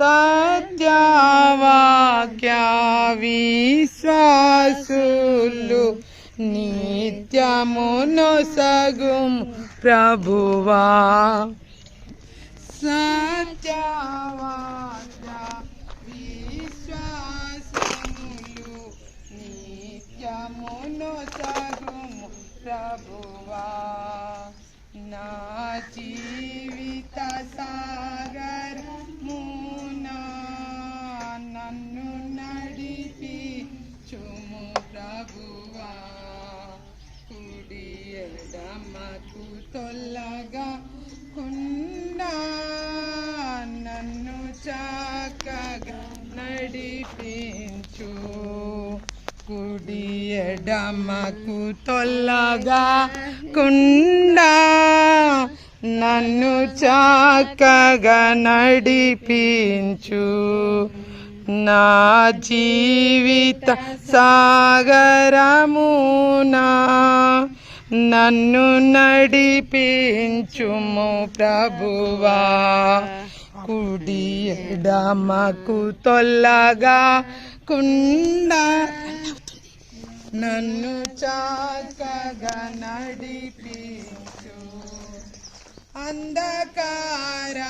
సత్యవాక్య విశ్వాసులు నిత్యమును సగుం ప్రభువా. స మాకు తొల్లగా కుండా నన్ను చాకగా నడిపించు. నా జీవిత సాగరమునా నన్ను నడిపించుము ప్రభువా. కుడి ఎడమకు తొల్లగా కుండా నన్ను చాకగా నడిపించు అంధకారాలో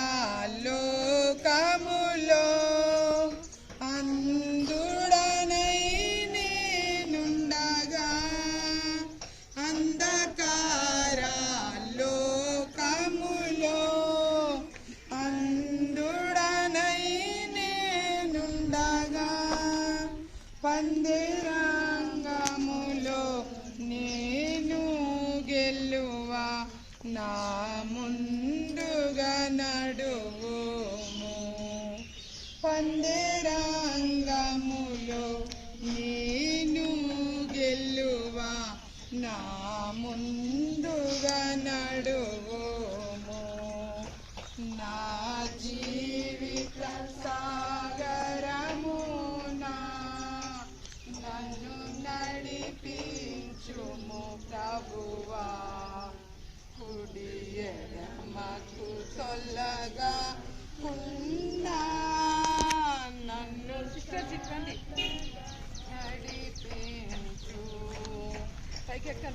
లోకములో namun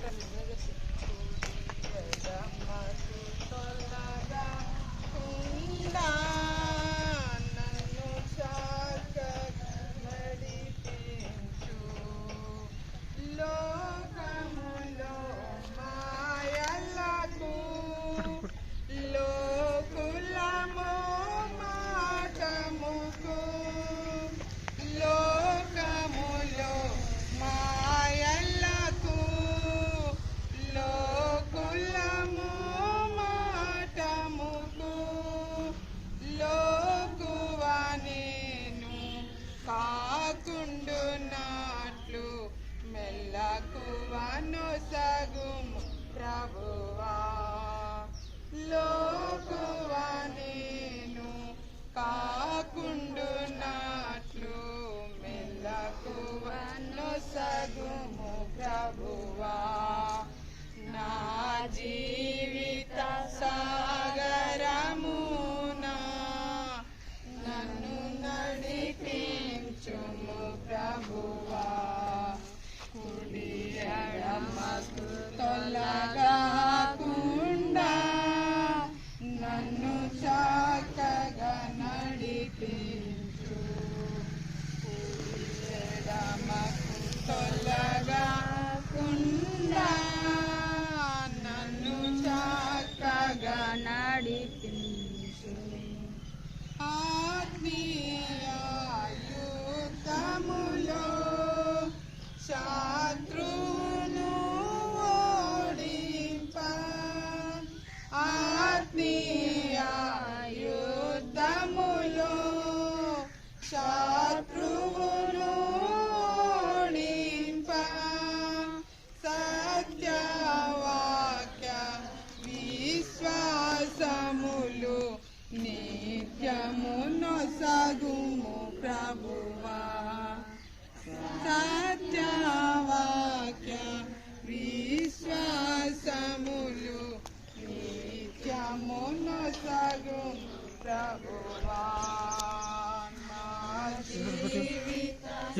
Gracias. birthday!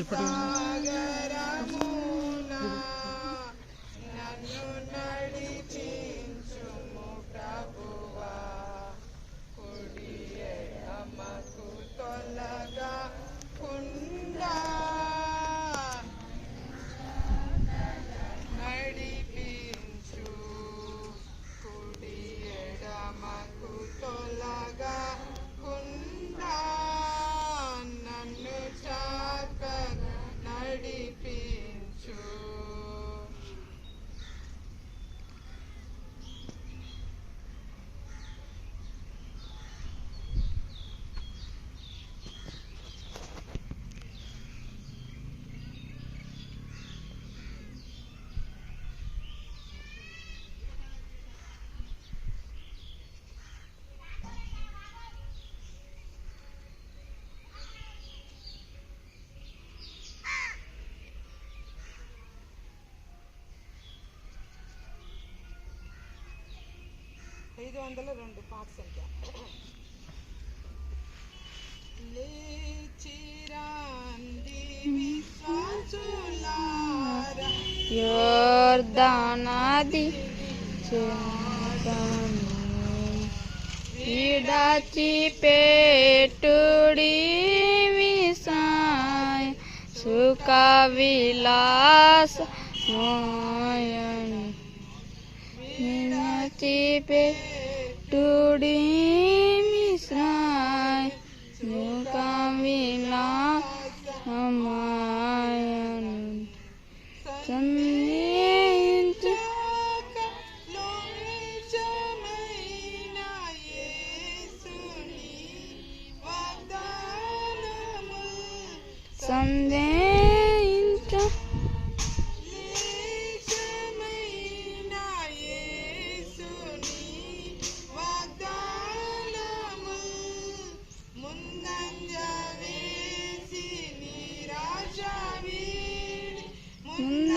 pretty. ఐదు వందల రెండు పాత సంఖ్య. योर्दानादि इडाची पेटुडी विसाय सुका विलास today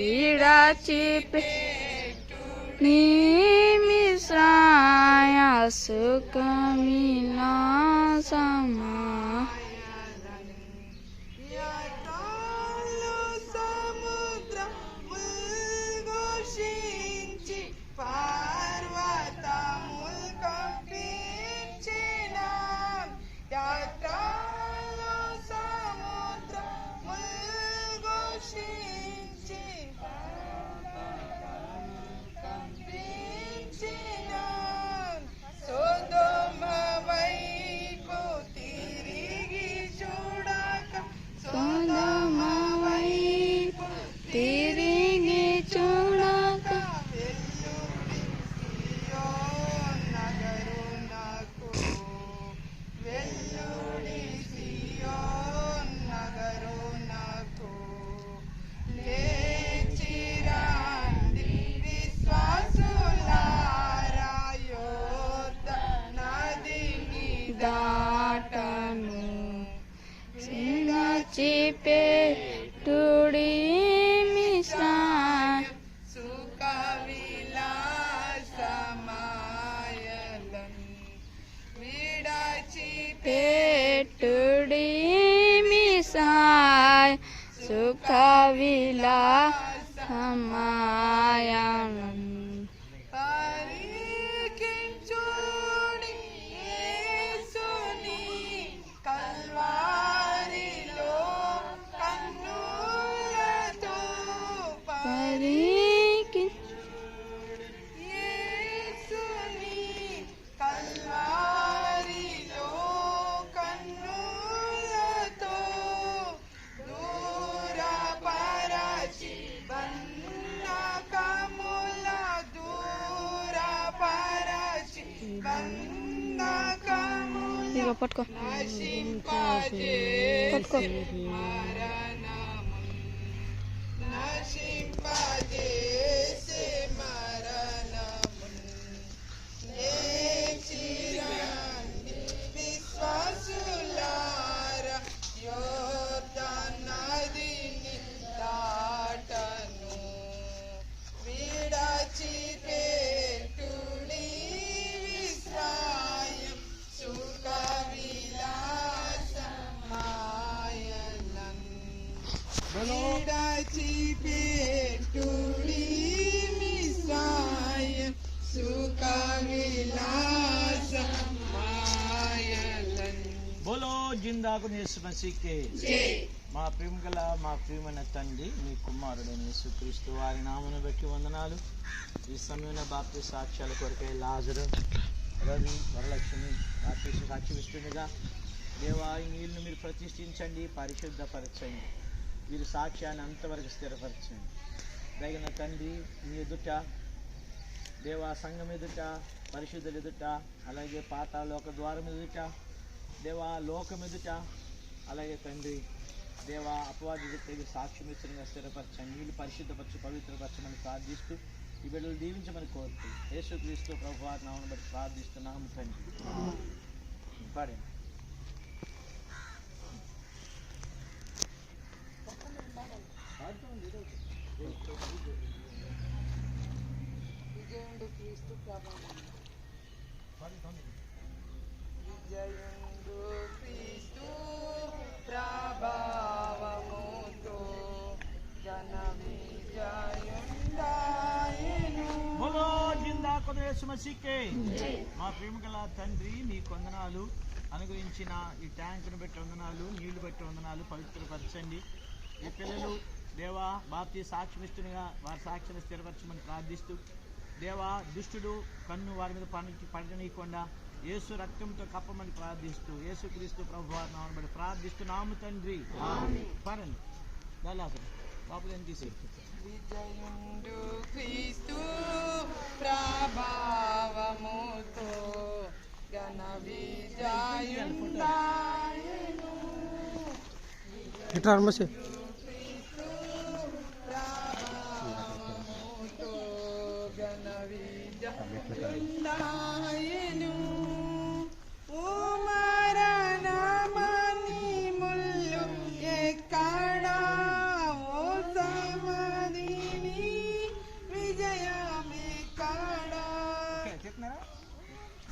ভিড়াচি নিমিশ্রায় সুকমিনা সমা પેટડી મિસાય સુખાવીલા હમા పట్టుకో. పట్టుకో. జిందాకు యేసు మసీకే మా ప్రేమ గల మా ప్రియమైన తండ్రి మీ కుమారుడైన యేసుక్రీస్తు వారి నామను బట్టి వందనాలు. ఈ సమయంలో బాప్తి సాక్ష్యాల కొరకై లాజరు రవి వరలక్ష్మి బాప్తి సాక్షి ఇస్తుండగా దేవా ఈ నీళ్ళను మీరు ప్రతిష్ఠించండి పరిశుద్ధపరచండి. వీరి సాక్ష్యాన్ని అంతవరకు స్థిరపరచండి. దగిన తండ్రి మీ ఎదుట దేవా సంఘం ఎదుట పరిశుద్ధుల ఎదుట అలాగే పాతాలోక ద్వారం ఎదుట దేవా లోకం ఎదుట అలాగే తండ్రి దేవా అపవాది ఎదుట సాక్ష్యం ఇచ్చిన స్థిరపరచండి. పరిశుద్ధపరచు పవిత్రపరచమని ప్రార్థిస్తూ ఈ బిడ్డలు దీవించమని కోరుతూ యేసుక్రీస్తు ప్రభు వారి నామను బట్టి ప్రార్థిస్తున్నాము తండ్రి. పాడండి. విజయుడు క్రీస్తు ప్రభావం విజయుడు జిందా కొడు యేసు మసీకే మా ప్రేమ గల తండ్రి మీ కొందనాలు. అనుగ్రహించిన ఈ ట్యాంకును బట్టి వందనాలు నీళ్ళు బట్టి వందనాలు పవిత్రపరచండి. ఈ పిల్లలు దేవా బాప్తి సాక్ష్యమిస్తుండగా వారి సాక్షిని స్థిరపరచమని ప్రార్థిస్తూ దేవా దుష్టుడు కన్ను వారి మీద పని పడనీయకుండా యేసు రక్తంతో కప్పమని ప్రార్థిస్తూ యేసు క్రీస్తు ప్రభు వారి నామమున బట్టి ప్రార్థిస్తున్నాము తండ్రి. పరండి దాదాపు బాబులు ఏం తీసి విజయుండు క్రీస్తు ప్రభావముతో ఘన విజయుండాయను ఇట్లా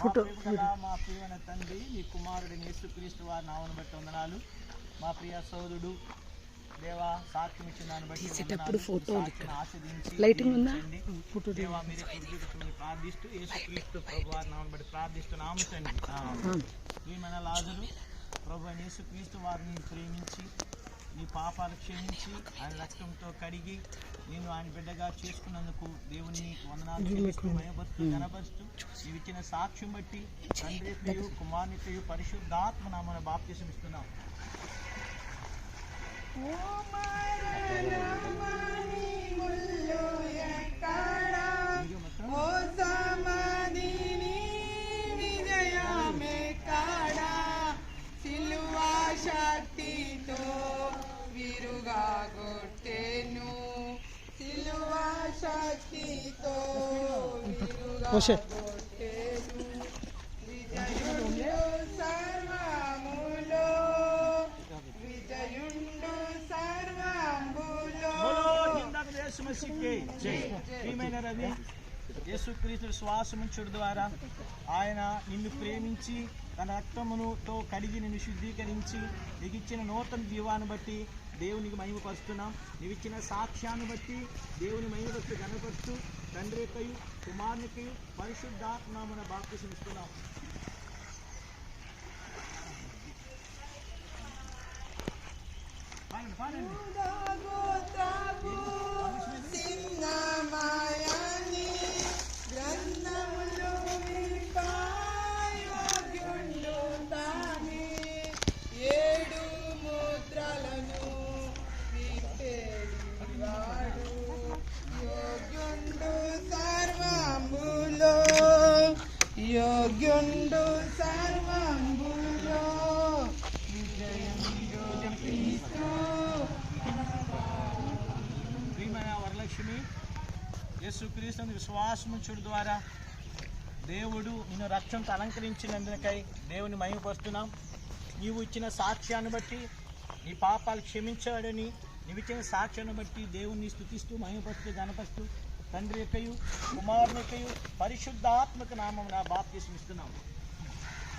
ఫోటో, మా ప్రియమైన తండ్రి యేసుక్రీస్తు వారి నామను బట్టి వందనాలు. మా ప్రియ సోదరుడు దేవా సాక్ష్యం ఇచ్చిన దాన్ని బట్టి ఆస్వాదించి లైటింగ్ ఉందా? దేవా మీరే ప్రార్థిస్తూ యేసుక్రీస్తు ప్రభు వారి నామను బట్టి ప్రార్థిస్తున్నాము తండ్రి. ప్రియమైన లాజరు ప్రభు అయిన యేసుక్రీస్తు వారిని ప్రేమించి నీ పాపాలు క్షమించి ఆయన రక్తంతో కడిగి నేను ఆయన బిడ్డగా చేసుకున్నందుకు దేవుని వందనాలు చెల్లిస్తూ భయపరుస్తూ గణపరుస్తూ నీవు ఇచ్చిన సాక్ష్యం బట్టి తండ్రికయు కుమారునికయు పరిశుద్ధాత్మ నామన బాప్తిసం ఇస్తున్నాం ఓ జై. ప్రియమైన రవి యేసుక్రీస్తు శ్వాసముంచుడు ద్వారా ఆయన నిన్ను ప్రేమించి తన రక్తమునుతో కడిగి నిన్ను శుద్ధీకరించి నీకు ఇచ్చిన నూతన జీవాన్ని బట్టి దేవునికి మహిమపరుస్తున్నాం నీవిచ్చిన సాక్ష్యాన్ని బట్టి దేవుని మహిమపరుస్తూ కనపరుస్తూ తండ్రి యొక్కయు కుమారునికయు పరిశుద్ధాత్మన బాప్తిసం ఇస్తున్నాం విశ్వాసము విశ్వాసముంచుడు ద్వారా దేవుడు నిన్ను రక్షణతో అలంకరించినందుకై దేవుని మహిమపరుస్తున్నాం. నీవు ఇచ్చిన సాక్ష్యాన్ని బట్టి నీ పాపాలు క్షమించాడని నీవు ఇచ్చిన సాక్ష్యాన్ని బట్టి దేవుణ్ణి స్థుతిస్తూ మహిమపరుస్తూ గణపరుస్తూ తండ్రి యొక్కయు కుమారుని యొక్కయు పరిశుద్ధాత్మక నామం నా బాప్ ఇస్తున్నాం.